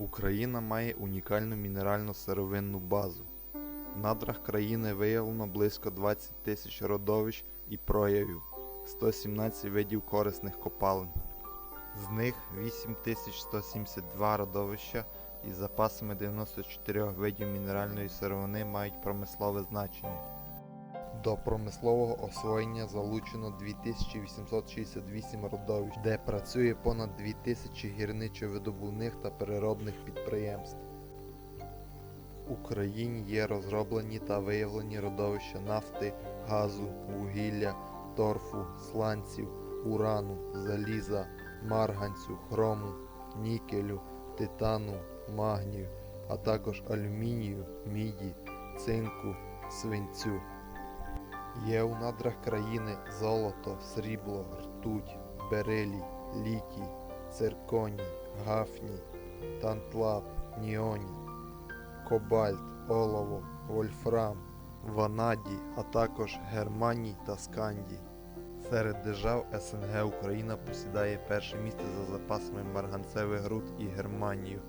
Україна має унікальну мінерально сировинну базу. В надрах країни виявлено близько 20 тисяч родовищ і проявів, 117 видів корисних копалин. З них 8172 родовища із запасами 94 видів мінеральної сировини мають промислове значення. До промислового освоєння залучено 2868 родовищ, де працює понад 2000 гірничо-видобувних та переробних підприємств. В Україні є розроблені та виявлені родовища нафти, газу, вугілля, торфу, сланців, урану, заліза, марганцю, хрому, нікелю, титану, магнію, а також алюмінію, міді, цинку, свинцю. Є у надрах країни золото, срібло, ртуть, берилій, літій, цирконій, гафній, тантлап, ніоній, кобальт, олово, вольфрам, ванадій, а також германій та скандій. Серед держав СНГ Україна посідає перше місце за запасами марганцевих груд і германію,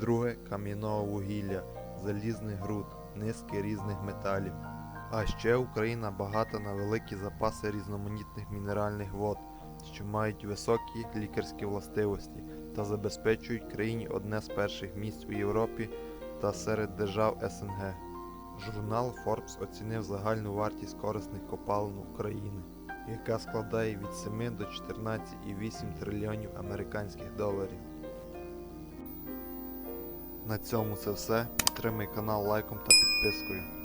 друге кам'яного вугілля, залізних груд, низки різних металів. А ще Україна багата на великі запаси різноманітних мінеральних вод, що мають високі лікарські властивості та забезпечують країні одне з перших місць у Європі та серед держав СНГ. Журнал Forbes оцінив загальну вартість корисних копалин України, яка складає від 7 до 14,8 трильйонів американських доларів. На цьому це все. Підтримай канал лайком та підпискою.